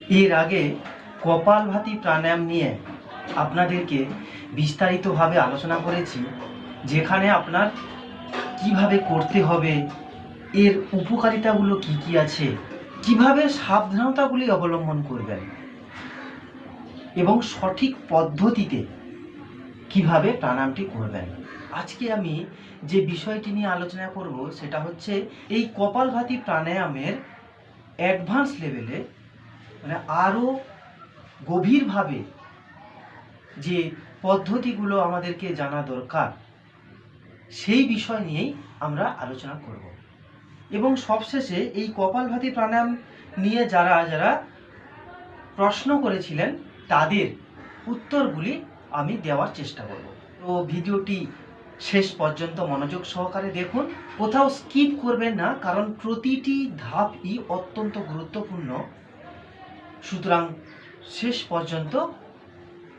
এর আগে কপালভাতি প্রাণায়াম নিয়ে আপনাদেরকে বিস্তারিতভাবে আলোচনা করেছি, যেখানে আপনার কীভাবে করতে হবে, এর উপকারিতাগুলো কি কি আছে, কীভাবে সাবধানতাগুলি অবলম্বন করবেন এবং সঠিক পদ্ধতিতে কীভাবে প্রাণায়ামটি করবেন। আজকে আমি যে বিষয়টি নিয়ে আলোচনা করব, সেটা হচ্ছে এই কপালভাতি প্রাণায়ামের অ্যাডভান্স লেভেলে মানে আরও গভীরভাবে যে পদ্ধতিগুলো আমাদেরকে জানা দরকার, সেই বিষয় নিয়েই আমরা আলোচনা করব। এবং সবশেষে এই কপালভাতি প্রাণায়াম নিয়ে যারা যারা প্রশ্ন করেছিলেন, তাদের উত্তরগুলি আমি দেওয়ার চেষ্টা করব। তো ভিডিওটি শেষ পর্যন্ত মনোযোগ সহকারে দেখুন। কোথাও স্কিপ করবেন না, কারণ প্রতিটি ধাপই অত্যন্ত গুরুত্বপূর্ণ। সুতরাং শেষ পর্যন্ত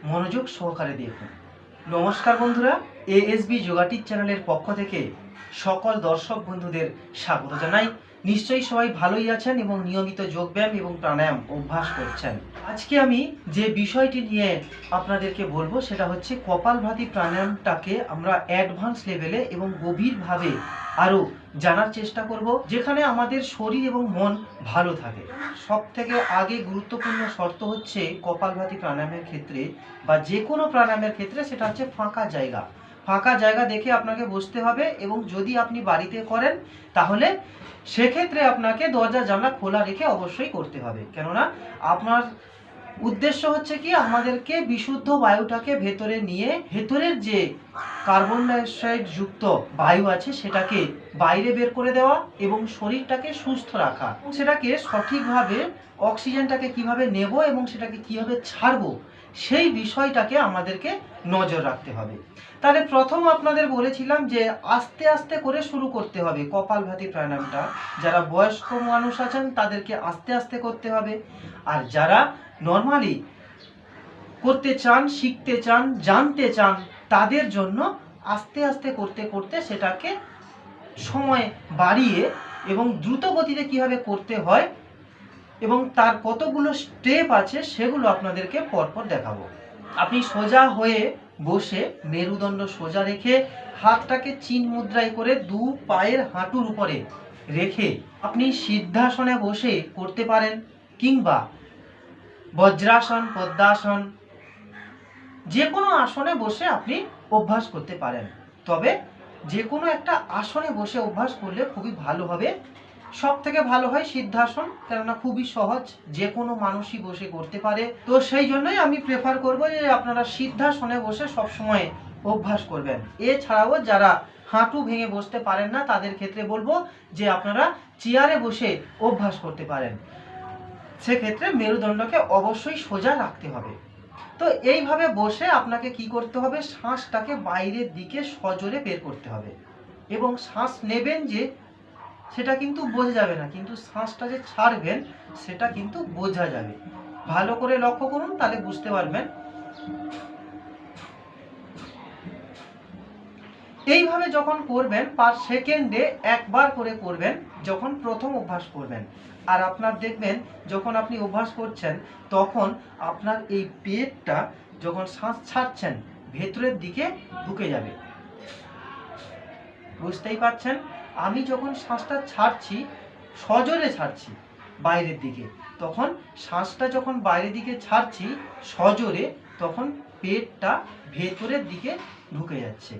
মনোযোগ সহকারে দেখুন। নমস্কার বন্ধুরা এএসবি যোগাটির চ্যানেলের পক্ষ থেকে সকল দর্শক বন্ধুদের স্বাগত জানাই। নিশ্চয়ই সবাই ভালোই আছেন এবং নিয়মিত যোগব্যায়াম এবং প্রাণায়াম অভ্যাস করছেন। আজকে আমি যে বিষয়টি নিয়ে আপনাদেরকে বলব সেটা হচ্ছে কপালভাতি প্রাণায়ামটাকে আমরা অ্যাডভান্স লেভেলে এবং গভীরভাবে আরও জানার চেষ্টা করব, যেখানে আমাদের শরীর এবং মন ভালো থাকে। সব থেকে আগে গুরুত্বপূর্ণ শর্ত হচ্ছে কপালভাতি প্রাণায়ামের ক্ষেত্রে বা যে কোনো প্রাণায়ামের ক্ষেত্রে সেটা হচ্ছে ফাঁকা জায়গা। ফাঁকা জায়গা দেখে আপনাকে বসতে হবে এবং যদি আপনি বাড়িতে করেন, তাহলে সেক্ষেত্রে আপনাকে দরজা, জানলা খোলা রেখে অবশ্যই করতে হবে। কেননা আপনার উদ্দেশ্য হচ্ছে কি, আমাদেরকে বিশুদ্ধ বায়ুটাকে ভেতরে নিয়ে, ভেতরের যে কার্বন ডাইঅক্সাইড যুক্ত বায়ু আছে, সেটাকে বাইরে বের করে দেওয়া এবং শরীরটাকে সুস্থ রাখা। সেটাকে সঠিকভাবে অক্সিজেনটাকে কীভাবে নেব এবং সেটাকে কীভাবে ছাড়বো, সেই বিষয়টাকে আমাদেরকে নজর রাখতে হবে। তাহলে প্রথম আপনাদের বলেছিলাম যে আস্তে আস্তে করে শুরু করতে হবে কপালভাতি প্রাণায়ামটা। যারা বয়স্ক মানুষ আছেন, তাদেরকে আস্তে আস্তে করতে হবে। আর যারা নর্মালি করতে চান, শিখতে চান, জানতে চান, তাদের জন্য আস্তে আস্তে করতে করতে সেটাকে সময় বাড়িয়ে এবং দ্রুত গতিতে কীভাবে করতে হয় এবং তার কতগুলো স্টেপ আছে, সেগুলো আপনাদেরকে পরপর দেখাবো। আপনি সোজা হয়ে বসে মেরুদণ্ড সোজা রেখে হাতটাকে চিন মুদ্রায় করে দু পায়ের হাঁটুর উপরে রেখে আপনি সিদ্ধাসনে বসে করতে পারেন কিংবা বজ্রাসন, পদ্মাসন যে কোনো আসনে বসে আপনি অভ্যাস করতে পারেন। তবে যে কোনো একটা আসনে বসে অভ্যাস করলে খুবই ভালো হবে। সব থেকে ভালো হয় সিদ্ধাসন, কেননা খুবই সহজ, যে কোনো মানুষই বসে করতে পারে। তো সেই জন্যই আমি প্রেফার করব যে আপনারা সিদ্ধাসনে বসে সব সময় অভ্যাস করবেন। এছাড়াও যারা হাঁটু ভেঙে বসতে পারেন না, তাদের ক্ষেত্রে বলব যে আপনারা চেয়ারে বসে অভ্যাস করতে পারেন। সেক্ষেত্রে মেরুদণ্ডকে অবশ্যই সোজা রাখতে হবে। তো এইভাবে বসে আপনাকে কি করতে হবে? শ্বাসটাকে বাইরের দিকে সজোরে বের করতে হবে। এবং শ্বাস নেবেন যে সেটা কিন্তু বোঝা যাবে না। কিন্তু শ্বাসটা যে ছাড়বেন, সেটা কিন্তু বোঝা যাবে। ভালো করে লক্ষ্য করুন, তাহলে বুঝতে পারবেন। এইভাবে যখন করবেন, পার সেকেন্ডে একবার করে করবেন, যখন প্রথম অভ্যাস করবেন। আর আপনার দেখবেন, যখন আপনি অভ্যাস করছেন, তখন আপনার এই পেটটা যখন শ্বাস ছাড়ছেন, ভেতরের দিকে ঢুকে যাবে। বুঝতেই পারছেন? আমি যখন শ্বাসটা ছাড়ছি, সজোরে ছাড়ছি বাইরের দিকে, তখন শ্বাসটা যখন বাইরের দিকে ছাড়ছি সজোরে, তখন পেটটা ভেতরের দিকে ঢুকে যাচ্ছে।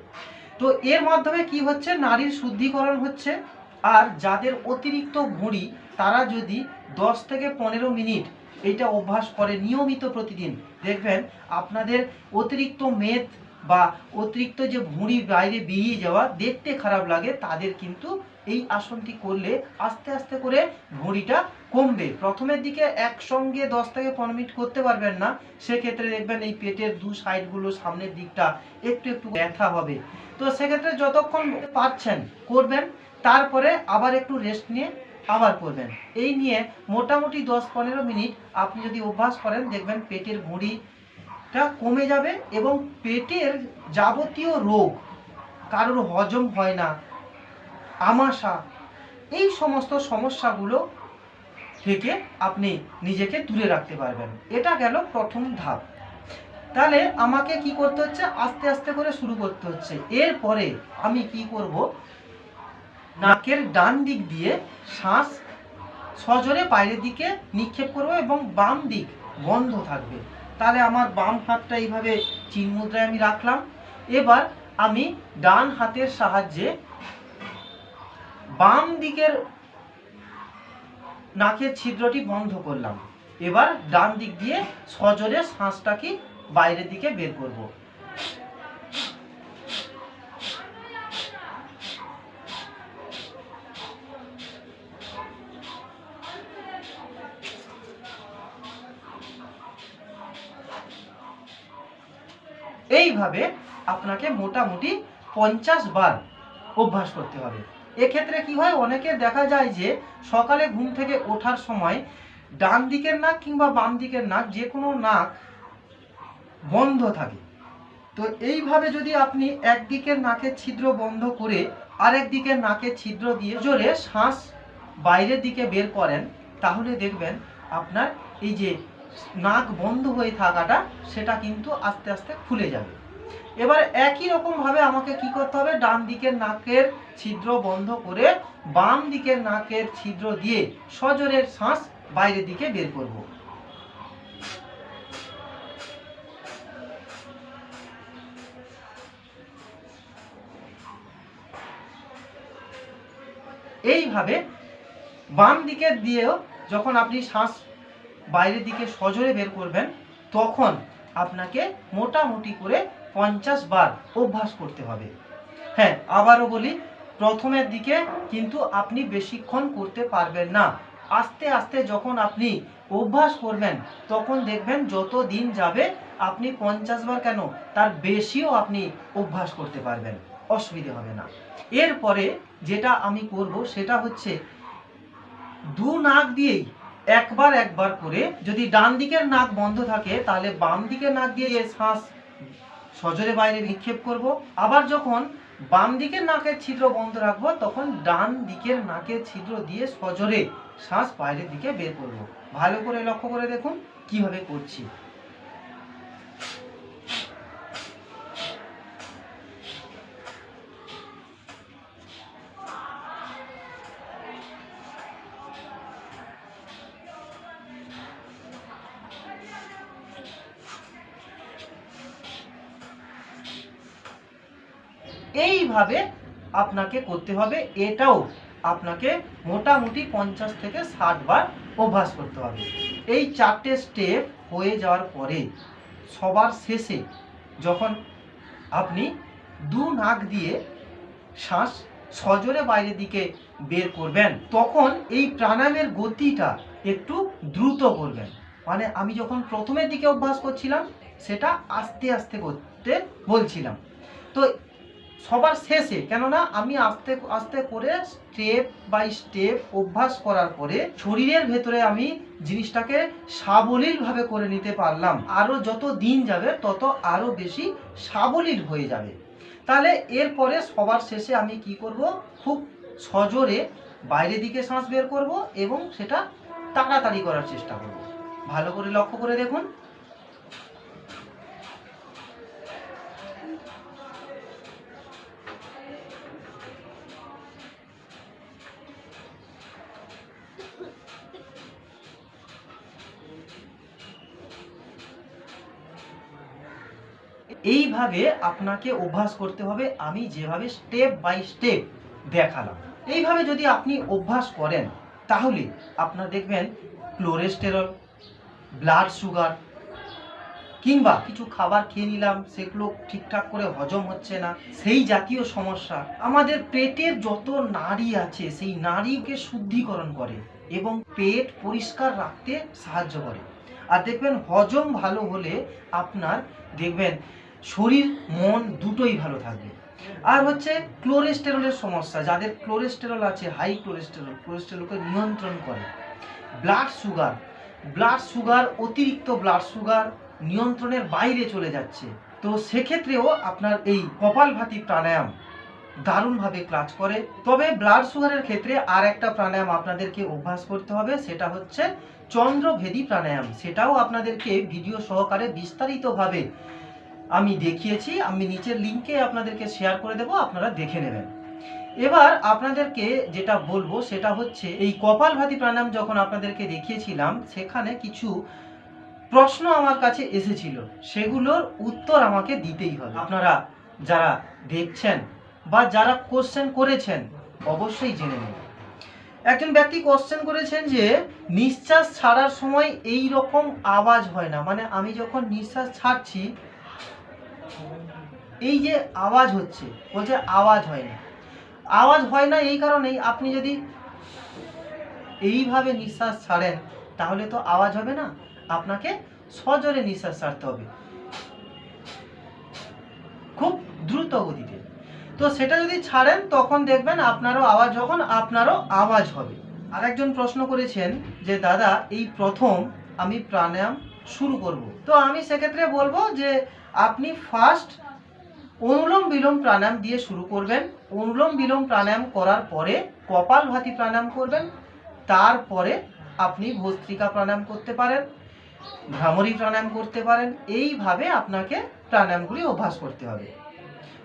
তো এর মাধ্যমে কি হচ্ছে? নারীর শুদ্ধিকরণ হচ্ছে। আর যাদের অতিরিক্ত ভুঁড়ি, তারা যদি দশ থেকে পনেরো মিনিট এটা অভ্যাস করে নিয়মিত প্রতিদিন, দেখবেন আপনাদের অতিরিক্ত মেদ বা অতিরিক্ত যে ভুঁড়ি বাইরে বেরিয়ে যাওয়া দেখতে খারাপ লাগে, তাদের কিন্তু এই আসনটি করলে আস্তে আস্তে করে ভুঁড়িটা কমবে। প্রথমের দিকে একসঙ্গে দশ থেকে পনেরো মিনিট করতে পারবেন না। সেক্ষেত্রে দেখবেন এই পেটের দু সাইডগুলো সামনের দিকটা একটু একটু ব্যথা হবে। তো সেক্ষেত্রে যতক্ষণ পারছেন করবেন, তারপরে আবার একটু রেস্ট নিয়ে আবার করবেন। এই নিয়ে মোটামুটি দশ পনেরো মিনিট আপনি যদি অভ্যাস করেন, দেখবেন পেটের ভুঁড়িটা কমে যাবে এবং পেটের যাবতীয় রোগ কারোর হজম হয় না, আমাশা, এই সমস্ত সমস্যাগুলো থেকে আপনি নিজেকে দূরে রাখতে পারবেন। এটা গেল প্রথম ধাপ। তাহলে আমাকে কি করতে হচ্ছে? আস্তে আস্তে করে শুরু করতে হচ্ছে। এরপরে আমি কি করব? নাকের ডান দিক দিয়ে শ্বাস সজোরে বাইরের দিকে নিক্ষেপ করব এবং বাম দিক বন্ধ থাকবে। তাহলে আমার বাম হাতটা এইভাবে চিন মুদ্রায় আমি রাখলাম। এবার আমি ডান হাতের সাহায্যে বাম দিকের নাকের ছিদ্রটি বন্ধ করলাম। এবার ডান দিক দিয়ে সজোরে শ্বাসটাকে বাইরের দিকে বের করব। এইভাবে আপনাকে মোটামুটি পঞ্চাশ বার অভ্যাস করতে হবে। এক্ষেত্রে কি হয়, অনেকের দেখা যায় যে সকালে ঘুম থেকে ওঠার সময় ডান দিকের নাক কিংবা বাম দিকের নাক যে কোনো নাক বন্ধ থাকে। তো এইভাবে যদি আপনি একদিকের নাকের ছিদ্র বন্ধ করে আরেক দিকের নাকের ছিদ্র দিয়ে জোরে শ্বাস বাইরের দিকে বের করেন, তাহলে দেখবেন আপনার এই যে নাক বন্ধ হয়ে থাকাটা সেটা কিন্তু আস্তে আস্তে খুলে যাবে। এবার একই রকম ভাবে আমাকে কি করতে হবে? ডান দিকের নাকের ছিদ্র বন্ধ করে বাম দিকের নাকের ছিদ্র দিয়ে সজোরে শ্বাস বাইরের দিকে বের করব। এইভাবে বাম দিকের দিয়েও যখন আপনি শ্বাস বাইরের দিকে সজোরে বের করবেন, তখন আপনাকে মোটামুটি করে পঞ্চাশ বার অভ্যাস করতে হবে। হ্যাঁ আবারও বলি, প্রথমের দিকে কিন্তু আপনি বেশিক্ষণ করতে পারবেন না। আস্তে আস্তে যখন আপনি অভ্যাস করবেন, তখন দেখবেন যত দিন যাবে, আপনি পঞ্চাশ বার কেন, তার বেশিও আপনি অভ্যাস করতে পারবেন, অসুবিধে হবে না। এরপরে যেটা আমি করব, সেটা হচ্ছে দু নাক দিয়েই একবার একবার করে যদি ডান দিকের নাক বন্ধ থাকে, তাহলে বাম দিকের নাক দিয়ে শ্বাস সজোরে বাইরে নিক্ষেপ করব। আবার যখন বাম দিকের নাকের ছিদ্র বন্ধ রাখব, তখন ডান দিকের নাকের ছিদ্র দিয়ে সজরে শ্বাস বাইরের দিকে বের করব। ভালো করে লক্ষ্য করে দেখুন, কীভাবে করছি এইভাবে আপনাকে করতে হবে, এটাও আপনাকে মোটামুটি পঞ্চাশ থেকে ষাট বার অভ্যাস করতে হবে। এই চারটে স্টেপ হয়ে যাওয়ার পরে, সবার শেষে যখন আপনি দু নাক দিয়ে শ্বাস সজোরে বাইরের দিকে বের করবেন, তখন এই প্রাণায়ামের গতিটা একটু দ্রুত করবেন। মানে আমি যখন প্রথমের দিকে অভ্যাস করছিলাম, সেটা আস্তে আস্তে করতে বলছিলাম। তো সবার শেষে, কেননা আমি আস্তে আস্তে করে স্টেপ বাই স্টেপ অভ্যাস করার পরে শরীরের ভেতরে আমি জিনিসটাকে সাবলীলভাবে করে নিতে পারলাম। আরও যত দিন যাবে, তত আরও বেশি সাবলীল হয়ে যাবে। তাহলে এরপরে সবার শেষে আমি কি করব? খুব সজোরে বাইরের দিকে শ্বাস বের করব এবং সেটা তাড়াতাড়ি করার চেষ্টা করব। ভালো করে লক্ষ্য করে দেখুন। এইভাবে আপনাকে অভ্যাস করতে হবে, আমি যেভাবে স্টেপ বাই স্টেপ দেখালাম। এইভাবে যদি আপনি অভ্যাস করেন, তাহলে আপনার দেখবেন ক্লোরেস্টেরল ব্লাড সুগার কিংবা কিছু খাবার খেয়ে নিলাম, সেগুলো ঠিকঠাক করে হজম হচ্ছে না, সেই জাতীয় সমস্যা। আমাদের পেটের যত নারী আছে, সেই নারীকে শুদ্ধিকরণ করে এবং পেট পরিষ্কার রাখতে সাহায্য করে। আর দেখবেন হজম ভালো হলে আপনার দেখবেন শরীর, মন দুটোই ভালো থাকবে। আর হচ্ছে ক্লোরেস্টেরলের সমস্যা, যাদের ক্লোরেস্টেরল আছে হাই ক্লোরেস্টেরল ক্লোরেস্টেরলকে নিয়ন্ত্রণ করে। ব্লাড সুগার ব্লাড সুগার অতিরিক্ত ব্লাড সুগার নিয়ন্ত্রণের বাইরে চলে যাচ্ছে। তো সেক্ষেত্রেও আপনার এই কপালভাতি প্রাণায়াম দারুণভাবে কাজ করে। তবে ব্লাড সুগারের ক্ষেত্রে আর একটা প্রাণায়াম আপনাদেরকে অভ্যাস করতে হবে, সেটা হচ্ছে চন্দ্রভেদী প্রাণায়াম। সেটাও আপনাদেরকে ভিডিও সহকারে বিস্তারিতভাবে আমি দেখিয়েছি, আমি নিচের লিঙ্কে আপনাদেরকে শেয়ার করে দেবো, আপনারা দেখে নেবেন। এবার আপনাদেরকে যেটা বলব, সেটা হচ্ছে এই কপালভাতি প্রাণায়াম যখন আপনাদেরকে দেখিয়েছিলাম, সেখানে কিছু প্রশ্ন আমার কাছে এসেছিল। সেগুলোর উত্তর আমাকে দিতেই হবে। আপনারা যারা দেখছেন বা যারা কোশ্চেন করেছেন, অবশ্যই জেনে নেবেন। একজন ব্যক্তি কোশ্চেন করেছেন যে, নিঃশ্বাস ছাড়ার সময় এই রকম আওয়াজ হয় না। মানে আমি যখন নিঃশ্বাস ছাড়ছি এই যে আওয়াজ হচ্ছে, বলছে আওয়াজ হয় না। আওয়াজ হয় না এই কারণেই আপনি যদি এইভাবে নিঃশ্বাস ছাড়েন, তাহলে তো আওয়াজ হবে না। আপনাকে সজোরে নিঃশ্বাস ছাড়তে হবে। খুব দ্রুত গতিতে। তো সেটা যদি ছাড়েন, তখন দেখবেন আপনারও আওয়াজ, যখন আপনারও আওয়াজ হবে। আরেকজন প্রশ্ন করেছেন যে, দাদা, এই প্রথম আমি প্রাণায়াম শুরু করব। তো আমি সেক্ষেত্রে বলব যে আপনি ফার্স্ট অনুলোম বিলোম প্রাণায়াম দিয়ে শুরু করবেন। অনুলোম বিলোম প্রাণায়াম করার পরে কপালভাতি প্রাণায়াম করবেন। তারপরে আপনি ভস্ত্রিকা প্রাণায়াম করতে পারেন ভ্রামরী প্রাণায়াম করতে পারেন। এইভাবে আপনাকে প্রাণায়ামগুলি অভ্যাস করতে হবে।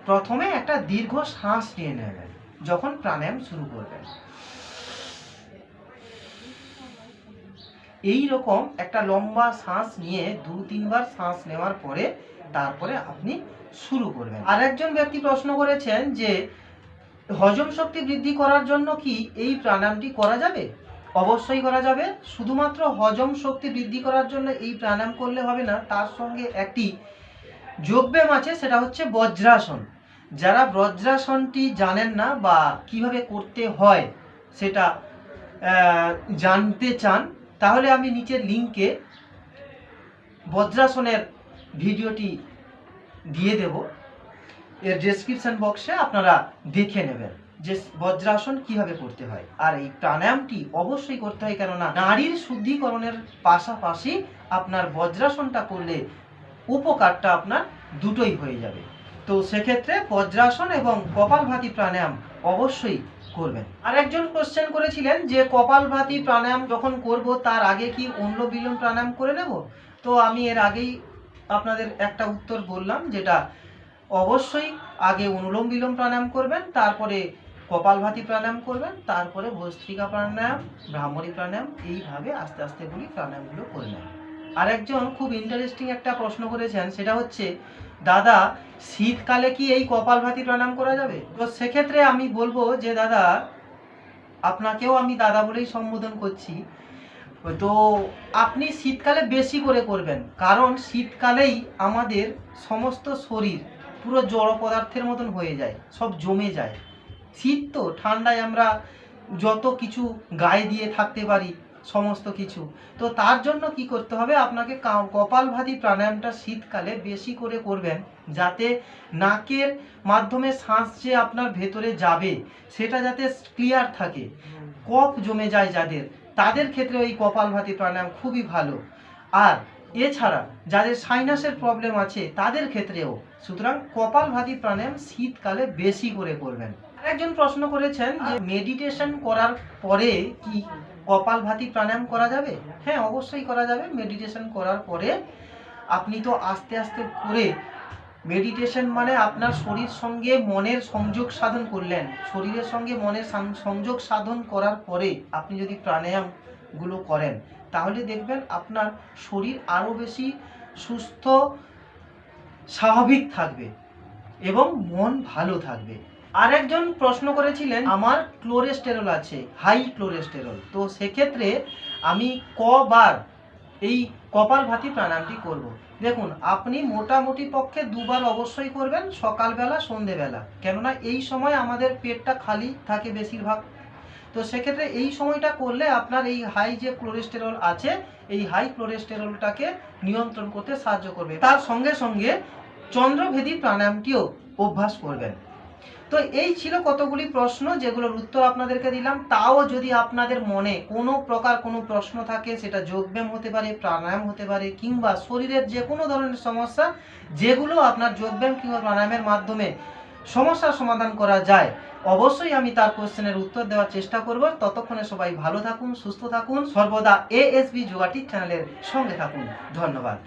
প্রথমে একটা দীর্ঘ শ্বাস নিয়ে নেবেন, যখন প্রাণায়াম শুরু করবেন। এই রকম একটা লম্বা শ্বাস নিয়ে দু তিনবার শ্বাস নেওয়ার পরে তারপরে আপনি শুরু করবেন। আরেকজন ব্যক্তি প্রশ্ন করেছেন যে, হজম শক্তি বৃদ্ধি করার জন্য কি এই প্রাণায়ামটি করা যাবে? অবশ্যই করা যাবে। শুধুমাত্র হজম শক্তি বৃদ্ধি করার জন্য এই প্রাণায়াম করলে হবে না, তার সঙ্গে একটি যোগব্যায়াম আছে, সেটা হচ্ছে বজ্রাসন। যারা বজ্রাসনটি জানেন না বা কীভাবে করতে হয় সেটা জানতে চান তাহলে আমি নিচের লিঙ্কে বজ্রাসনের ভিডিওটি দিয়ে দেব। এর ডেসক্রিপশন বক্সে আপনারা দেখে নেবেন যে বজ্রাসন কীভাবে করতে হয়। আর এই প্রাণায়ামটি অবশ্যই করতে হয়, কেননা নারীর শুদ্ধিকরণের পাশাপাশি আপনার বজ্রাসনটা করলে উপকারটা আপনার দুটোই হয়ে যাবে। তো সেক্ষেত্রে বজ্রাসন এবং কপালভাতি প্রাণায়াম অবশ্যই করবেন। আর একজন কোশ্চেন করেছিলেন যে কপালভাতি প্রাণায়াম যখন করব, তার আগে কি অন্য বিলোম প্রাণায়াম করে নেব? তো আমি এর আগেই আপনাদের একটা উত্তর বললাম, যেটা অবশ্যই আগে অনুলোম বিলোম প্রাণায়াম করবেন, তারপরে কপালভাতি প্রাণায়াম করবেন, তারপরে ভস্ত্রিকা প্রাণায়াম ভ্রামরী প্রাণায়াম, এইভাবে আস্তে আস্তে গুলি প্রাণায়ামগুলো করে নেন আরেকজন খুব ইন্টারেস্টিং একটা প্রশ্ন করেছেন, সেটা হচ্ছে, দাদা, শীতকালে কি এই কপালভাতি প্রাণায়াম করা যাবে? তো সেক্ষেত্রে আমি বলব যে, দাদা, আপনাকেও আমি দাদা বলেই সম্বোধন করছি। তো আপনি শীতকালে বেশি করে করবেন, কারণ শীতকালেই আমাদের সমস্ত শরীর পুরো জড় পদার্থের মতন হয়ে যায়, সব জমে যায়। শীত তো ঠান্ডায় আমরা যত কিছু গায়ে দিয়ে থাকতে পারি সমস্ত কিছু। তো তার জন্য কি করতে হবে? আপনাকে কপালভাতি প্রাণায়ামটা শীতকালে বেশি করে করবেন যাতে নাকের মাধ্যমে শ্বাস যে আপনার ভেতরে যাবে, সেটা যাতে ক্লিয়ার থাকে। কফ জমে যায় যাদের, তাদের ক্ষেত্রে ওই কপালভাতি প্রাণায়াম খুবই ভালো। আর এছাড়া যাদের সাইনাসের প্রবলেম আছে, তাদের ক্ষেত্রেও সুতরাং কপালভাতি প্রাণায়াম শীতকালে বেশি করে করবেন। একজন প্রশ্ন করেছেন যে মেডিটেশন করার পরে কি কপালভাতি প্রাণায়াম করা যাবে? হ্যাঁ অবশ্যই করা যাবে। মেডিটেশন করার পরে আপনি তো আস্তে আস্তে করে মেডিটেশন মানে আপনার শরীর সঙ্গে মনের সংযোগ সাধন করলেন। শরীরের সঙ্গে মনের সংযোগ সাধন করার পরে আপনি যদি প্রাণায়ামগুলো করেন, তাহলে দেখবেন আপনার শরীর আরও বেশি সুস্থ, স্বাভাবিক থাকবে এবং মন ভালো থাকবে। আরেকজন প্রশ্ন করেছিলেন, আমার ক্লোরেস্টেরল আছে, হাই ক্লোরেস্টেরল। তো সেক্ষেত্রে আমি কবার এই কপালভাতি প্রাণায়ামটি করব। দেখুন, আপনি মোটামুটি পক্ষে দুবার অবশ্যই করবেন, সকালবেলা, সন্ধেবেলা। কেননা এই সময় আমাদের পেটটা খালি থাকে বেশিরভাগ। তো সেক্ষেত্রে এই সময়টা করলে আপনার এই হাই যে কোলেস্টেরল আছে, এই হাই কোলেস্টেরলটাকে নিয়ন্ত্রণ করতে সাহায্য করবে। তার সঙ্গে সঙ্গে চন্দ্রভেদী প্রাণায়ামটিও অভ্যাস করবেন। তো এই ছিল কতগুলি প্রশ্ন যেগুলোর উত্তর আপনাদেরকে দিলাম। তাও যদি আপনাদের মনে কোনো প্রকার কোনো প্রশ্ন থাকে, সেটা যোগব্যায়াম হতে পারে, প্রাণায়াম হতে পারে, কিংবা শরীরের যে কোনো ধরনের সমস্যা, যেগুলো আপনার যোগব্যায়াম কিংবা প্রাণায়ামের মাধ্যমে সমস্যার সমাধান করা যায়, অবশ্যই আমি তার কোশ্চেনের উত্তর দেওয়ার চেষ্টা করব। ততক্ষণে সবাই ভালো থাকুন, সুস্থ থাকুন। সর্বদা এএসবি যোগাটি চ্যানেলের সঙ্গে থাকুন। ধন্যবাদ।